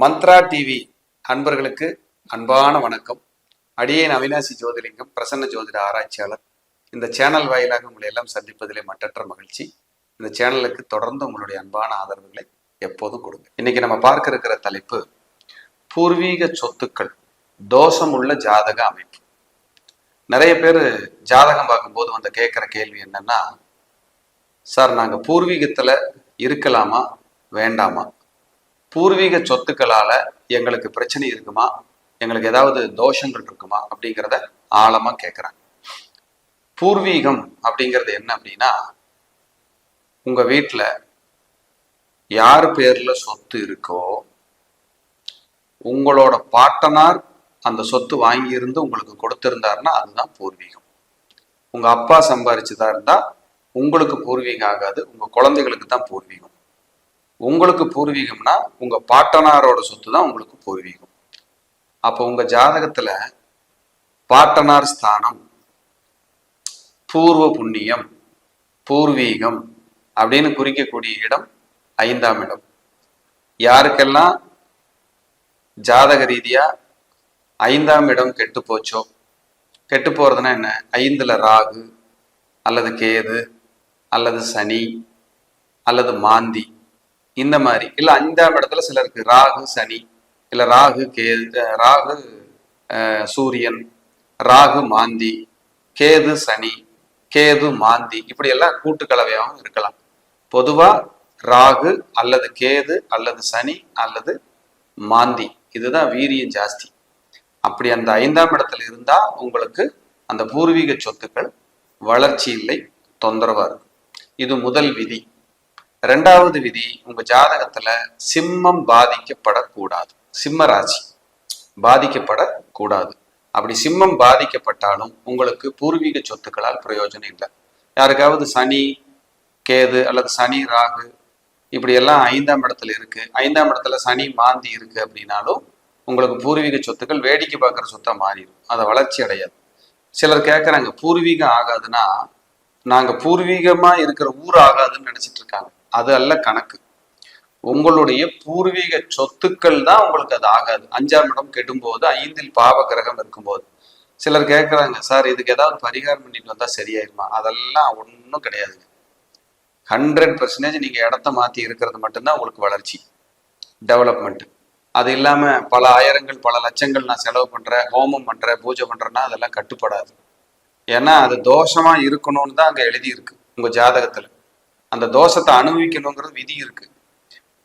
Mantra TV அன்பர்களுக்கு அன்பான வணக்கம். அடியேன் அவினாசி ஜோதிலிங்கம் பிரசன்ன ஜோதிட ஆராய்ச்சியாளர். இந்த சேனல் வாயிலாக உங்களை எல்லாம் சந்திப்பதிலே மற்றற்ற மகிழ்ச்சி. இந்த சேனலுக்கு தொடர்ந்து உங்களுடைய அன்பான ஆதரவுகளை எப்போதும் கொடுங்க. இன்னைக்கு நம்ம பார்க்க இருக்கிற தலைப்பு பூர்வீக சொத்துக்கள் தோஷம் உள்ள ஜாதக அமைப்பு. நிறைய பேர் ஜாதகம் பார்க்கும்போது வந்து கேட்குற கேள்வி என்னன்னா சார் நாங்கள் பூர்வீகத்தில் இருக்கலாமா வேண்டாமா? பூர்வீக சொத்துக்களால எங்களுக்கு பிரச்சனை இருக்குமா? எங்களுக்கு ஏதாவது தோஷங்கள் இருக்குமா? அப்படிங்கிறத ஆழமா கேட்குறாங்க பூர்வீகம் அப்படிங்கிறது என்ன அப்படின்னா உங்க வீட்டில் யார் பேர்ல சொத்து இருக்கோ உங்களோட பாட்டனார் அந்த சொத்து வாங்கியிருந்து உங்களுக்கு கொடுத்திருந்தாருன்னா அதுதான் பூர்வீகம். உங்க அப்பா சம்பாரிச்சுதா இருந்தா உங்களுக்கு பூர்வீகம் ஆகாது உங்க குழந்தைகளுக்கு தான் பூர்வீகம். உங்களுக்கு பூர்வீகம்னா உங்க பாட்டனாரோட சொத்து தான் உங்களுக்கு பூர்வீகம். அப்போ உங்க ஜாதகத்துல பாட்டனார் ஸ்தானம் பூர்வ புண்ணியம் பூர்வீகம் அப்படின்னு குறிக்கக்கூடிய இடம் ஐந்தாம் இடம். யாருக்கெல்லாம் ஜாதக ரீதியா ஐந்தாம் இடம் கெட்டு போச்சோ கெட்டு போறதுன்னா என்ன? ஐந்துல ராகு அல்லது கேது அல்லது சனி அல்லது மாந்தி. இந்த மாதிரி. இல்ல ஐந்தாம் இடத்துல சிலருக்கு ராகு சனி இல்ல ராகு கேது ராகு சூரியன் ராகு மாந்தி கேது சனி கேது மாந்தி இப்படி எல்லாம் கூட்டுக்கலவையாகவும் இருக்கலாம். பொதுவா ராகு அல்லது கேது அல்லது சனி அல்லது மாந்தி இதுதான் வீரியம் ஜாஸ்தி. அப்படி அந்த ஐந்தாம் இடத்துல இருந்தா உங்களுக்கு அந்த பூர்வீக சொத்துக்கள் வளர்ச்சி இல்லை தொந்தரவா இருக்கும். இது முதல் விதி. ரெண்டாவது விதி உங்க ஜாதகத்துல சிம்மம் பாதிக்கப்படக்கூடாது. சிம்ம ராசி பாதிக்கப்படக்கூடாது. அப்படி சிம்மம் பாதிக்கப்பட்டாலும் உங்களுக்கு பூர்வீக சொத்துக்களால் பிரயோஜனம் இல்லை. யாருக்காவது சனி கேது அல்லது சனி ராகு இப்படி எல்லாம் ஐந்தாம் இடத்துல இருக்கு. ஐந்தாம் இடத்துல சனி மாந்தி இருக்கு அப்படின்னாலும் உங்களுக்கு பூர்வீக சொத்துக்கள் வேடிக்கை பார்க்குற சொத்தா மாறிடும் அதை வளர்ச்சி அடையாது. சிலர் கேட்குறாங்க பூர்வீகம் ஆகாதுன்னா நாங்கள் பூர்வீகமாக இருக்கிற ஊர் ஆகாதுன்னு நினச்சிட்டு இருக்காங்க. அது அல்ல கணக்கு. உங்களுடைய பூர்வீக சொத்துக்கள் தான் உங்களுக்கு அது ஆகாது. அஞ்சாம் இடம் கெடும்போது ஐந்தில் பாவ கிரகம் இருக்கும்போது. சிலர் கேட்குறாங்க சார் இதுக்கு ஏதாவது பரிகாரம் பண்ணிட்டு வந்தால் சரியாயிருமா? அதெல்லாம் ஒன்றும் கிடையாதுங்க. ஹண்ட்ரட் பர்சன்டேஜ் நீங்கள் இடத்த மாற்றி இருக்கிறது மட்டும்தான் உங்களுக்கு வளர்ச்சி டெவலப்மெண்ட். அது இல்லாமல் பல ஆயிரங்கள் பல லட்சங்கள் நான் செலவு பண்ணுறேன் ஹோமம் பண்ணுறேன் பூஜை பண்ணுறேன்னா அதெல்லாம் கட்டுப்படாது. ஏன்னா அது தோஷமாக இருக்கணும்னு தான் அங்கே எழுதியிருக்கு உங்கள் ஜாதகத்தில். அந்த தோஷத்தை அனுபவிக்கணுங்கிறது விதி இருக்கு.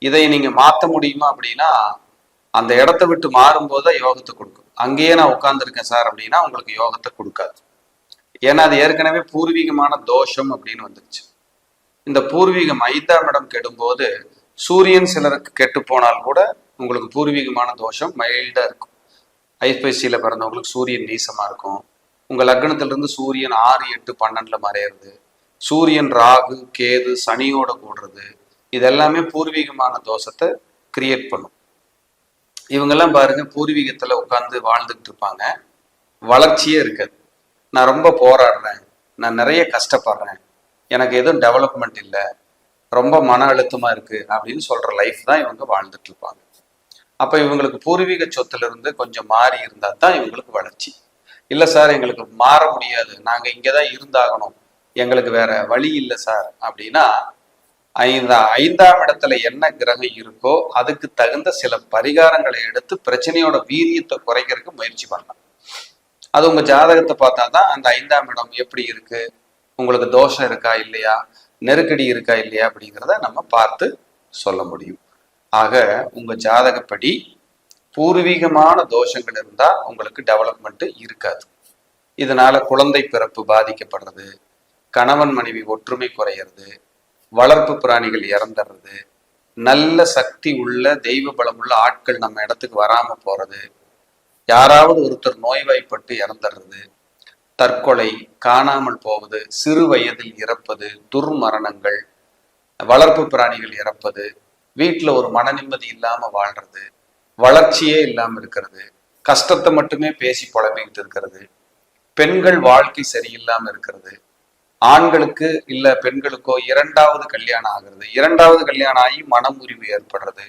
இதை நீங்க மாத்த முடியுமா அப்படின்னா அந்த இடத்த விட்டு மாறும்போது தான் யோகத்தை கொடுக்கும். அங்கேயே நான் உட்கார்ந்துருக்கேன் சார் அப்படின்னா உங்களுக்கு யோகத்தை கொடுக்காது. ஏன்னா அது ஏற்கனவே பூர்வீகமான தோஷம் அப்படின்னு வந்துருச்சு. இந்த பூர்வீகம் ஐந்தாம் இடம் கெடும்போது சூரியன் சிலருக்கு கெட்டு போனால் கூட உங்களுக்கு பூர்வீகமான தோஷம் மைல்டா இருக்கும். ஐப்பசியில பிறந்தவங்களுக்கு சூரியன் நீசமா இருக்கும். உங்க லக்னத்திலிருந்து சூரியன் ஆறு எட்டு பன்னெண்டுல மறையிறது சூரியன் ராகு கேது சனியோட கூடுறது இதெல்லாமே பூர்வீகமான தோஷத்தை கிரியேட் பண்ணும். இவங்கெல்லாம் பாருங்க பூர்வீகத்துல உட்காந்து வாழ்ந்துகிட்டு இருப்பாங்க. வளர்ச்சியே இருக்காது. நான் ரொம்ப போராடுறேன். நான் நிறைய கஷ்டப்படுறேன். எனக்கு எதுவும் டெவலப்மெண்ட் இல்லை. ரொம்ப மன அழுத்தமா இருக்கு அப்படின்னு சொல்ற லைஃப் தான் இவங்க வாழ்ந்துட்டு இருப்பாங்க. அப்ப இவங்களுக்கு பூர்வீக சொத்துல இருந்து கொஞ்சம் மாறி இருந்தா தான் இவங்களுக்கு வளர்ச்சி. இல்லை சார் எங்களுக்கு மாற முடியாது. நாங்கள் இங்கே தான் இருந்தாகணும். எங்களுக்கு வேற வழி இல்லை சார். அப்படின்னா ஐந்தா ஐந்தாம் இடத்துல என்ன கிரகம் இருக்கோ அதுக்கு தகுந்த சில பரிகாரங்களை எடுத்து பிரச்சனையோட வீரியத்தை குறைக்கிறதுக்கு முயற்சி பண்ணலாம். அது உங்க ஜாதகத்தை பார்த்தா தான் அந்த ஐந்தாம் இடம் எப்படி இருக்கு உங்களுக்கு தோஷம் இருக்கா இல்லையா நெருக்கடி இருக்கா இல்லையா அப்படிங்கிறத நம்ம பார்த்து சொல்ல முடியும். ஆக உங்க ஜாதகப்படி பூர்வீகமான தோஷங்கள் இருந்தால் உங்களுக்கு டெவலப்மெண்ட் இருக்காது. இதனால குழந்தை பிறப்பு பாதிக்கப்படுறது கணவன் மனைவி ஒற்றுமை குறையிறது வளர்ப்பு பிராணிகள் இறந்துடுறது நல்ல சக்தி உள்ள தெய்வ பலமுள்ள ஆட்கள் நம்ம இடத்துக்கு வராம போறது யாராவது ஒருத்தர் நோய்வாய்ப்பட்டு இறந்துடுறது தற்கொலை காணாமல் போவது சிறு வயதில் இறப்பது துர்மரணங்கள் வளர்ப்பு பிராணிகள் இறப்பது வீட்டில் ஒரு மன நிம்மதி இல்லாமல் வாழ்றது வளர்ச்சியே இல்லாமல் இருக்கிறது கஷ்டத்தை மட்டுமே பேசி புலம்பிக்கிட்டு இருக்கிறது பெண்கள் வாழ்க்கை சரியில்லாமல் இருக்கிறது ஆண்களுக்கு இல்ல பெண்களுக்கோ இரண்டாவது கல்யாணம் ஆகிறது. இரண்டாவது கல்யாணம் ஆகி மனம் உரிமை ஏற்படுறது.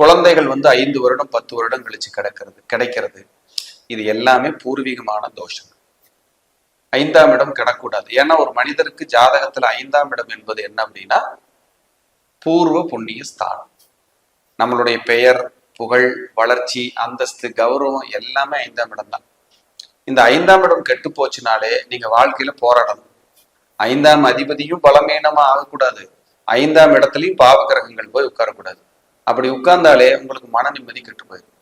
குழந்தைகள் வந்து ஐந்து வருடம் பத்து வருடம் கழிச்சு கிடக்கிறது கிடைக்கிறது. இது எல்லாமே பூர்வீகமான தோஷம் ஐந்தாம் இடம் கிடக்கூடாது ஏன்னா ஒரு மனிதருக்கு ஜாதகத்துல ஐந்தாம் இடம் என்பது என்ன அப்படின்னா பூர்வ புண்ணிய ஸ்தானம். நம்மளுடைய பெயர் புகழ் வளர்ச்சி அந்தஸ்து கௌரவம் எல்லாமே ஐந்தாம் இடம் தான். இந்த ஐந்தாம் இடம் கெட்டு போச்சுனாலே நீங்க வாழ்க்கையில போராடணும். ஐந்தாம் அதிபதியும் பலமீனமா ஆகக்கூடாது? ஐந்தாம் இடத்துலயும் பாவ கிரகங்கள் போய் உட்காரக்கூடாது. அப்படி உட்கார்ந்தாலே உங்களுக்கு மன நிம்மதி கெட்டு போயிடும்.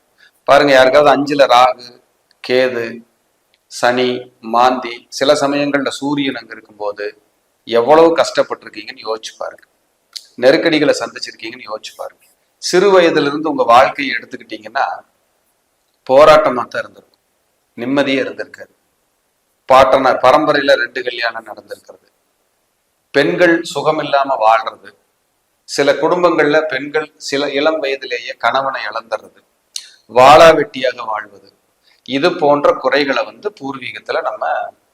பாருங்க யாருக்காவது அஞ்சுல ராகு கேது சனி மாந்தி சில சமயங்கள்ல சூரியன் அங்க இருக்கும்போது எவ்வளவு கஷ்டப்பட்டிருக்கீங்கன்னு யோசிச்சு பாருங்க. நெருக்கடிகளை சந்திச்சிருக்கீங்கன்னு யோசிச்சு பாருங்க. சிறு வயதுல இருந்து உங்க வாழ்க்கையை எடுத்துக்கிட்டீங்கன்னா போராட்டமாக தான் இருந்திருக்கும். நிம்மதியே இருந்திருக்காது. பாட்டனார் பரம்பரையில ரெண்டு கல்யாணம் நடந்திருக்கிறது. பெண்கள் சுகம் இல்லாம வாழ்றது சில குடும்பங்கள்ல பெண்கள் சில இளம் வயதிலேயே கணவனை இழந்துறது வாழா வெட்டியாக வாழ்வது இது போன்ற குறைகளை வந்து பூர்வீகத்துல நம்ம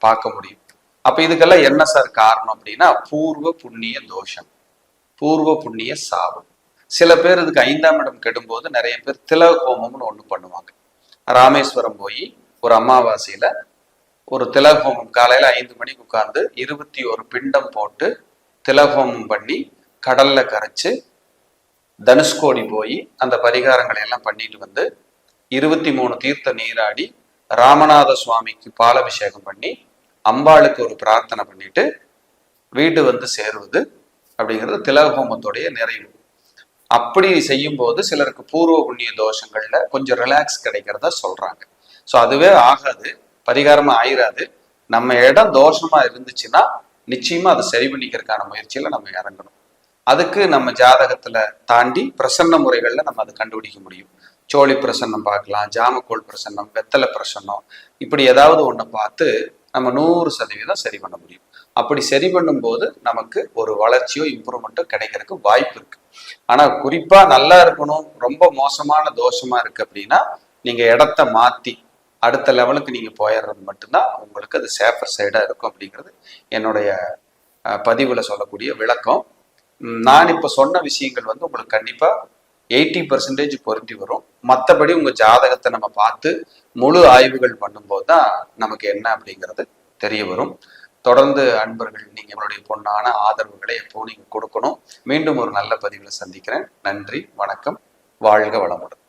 பார்க்க முடியும். அப்ப இதுக்கெல்லாம் என்ன சார் காரணம் அப்படின்னா பூர்வ புண்ணிய தோஷம் பூர்வ புண்ணிய சாபம். சில பேர் இதுக்கு ஐந்தாம் இடம் கெடும்போது நிறைய பேர் திலக ஹோமம்னு ஒண்ணு பண்ணுவாங்க. ராமேஸ்வரம் போய் ஒரு அமாவாசையில ஒரு திலகோமம் காலையில் காலையில ஐந்து மணிக்கு உட்கார்ந்து இருபத்தி ஒரு பிண்டம் போட்டு திலகோமம் பண்ணி கடல்ல கரைச்சு தனுஷ்கோடி போய் அந்த பரிகாரங்களை எல்லாம் பண்ணிட்டு வந்து இருபத்தி மூணு தீர்த்த நீராடி ராமநாத சுவாமிக்கு பாலாபிஷேகம் பண்ணி அம்பாளுக்கு ஒரு பிரார்த்தனை பண்ணிட்டு வீடு வந்து சேருவது அப்படிங்கிறது திலகோமத்துடைய நிறைவு. அப்படி செய்யும்போது சிலருக்கு பூர்வ புண்ணிய தோஷங்கள்ல கொஞ்சம் ரிலாக்ஸ் கிடைக்கிறதா சொல்றாங்க. ஸோ அதுவே ஆகாது. பரிகாரமா ஆயிராது. நம்ம இடம் தோஷமா இருந்துச்சுன்னா நிச்சயமா அதை சரி பண்ணிக்கிறதுக்கான முயற்சியில நம்ம இறங்கணும். அதுக்கு நம்ம ஜாதகத்துல தாண்டி பிரசன்ன முறைகள்ல நம்ம அதை கண்டுபிடிக்க முடியும். சோழி பிரசன்னம் பார்க்கலாம் ஜாமக்கோள் பிரசன்னம் வெத்தலை பிரசன்னம். இப்படி ஏதாவது ஒண்ணை பார்த்து நம்ம நூறு சதவீதம் சரி பண்ண முடியும். அப்படி சரி பண்ணும்போது நமக்கு ஒரு வளர்ச்சியோ இம்ப்ரூவ்மெண்ட்டோ கிடைக்கிறதுக்கு வாய்ப்பு இருக்கு. ஆனா குறிப்பா நல்லா இருக்கணும் ரொம்ப மோசமான தோஷமா இருக்கு அப்படின்னா நீங்க இடத்த மாத்தி அடுத்த லெவலுக்கு நீங்கள் போயிடுறது மட்டும்தான் உங்களுக்கு அது சேஃபர் சைடாக இருக்கும் அப்படிங்கிறது என்னுடைய பதிவில் சொல்லக்கூடிய விளக்கம். நான் இப்போ சொன்ன விஷயங்கள் வந்து உங்களுக்கு கண்டிப்பாக எயிட்டி பர்சன்டேஜ் பொருந்தி வரும். மற்றபடி உங்கள் ஜாதகத்தை நம்ம பார்த்து முழு ஆய்வுகள் பண்ணும்போது தான் நமக்கு என்ன அப்படிங்கிறது தெரிய வரும். தொடர்ந்து அன்பர்கள் நீங்கள் உங்களுடைய பொண்ணான ஆதரவுகளை எப்போ நீங்கள் கொடுக்கணும். மீண்டும் ஒரு நல்ல பதிவில் சந்திக்கிறேன். நன்றி வணக்கம். வாழ்க வளமுடன்.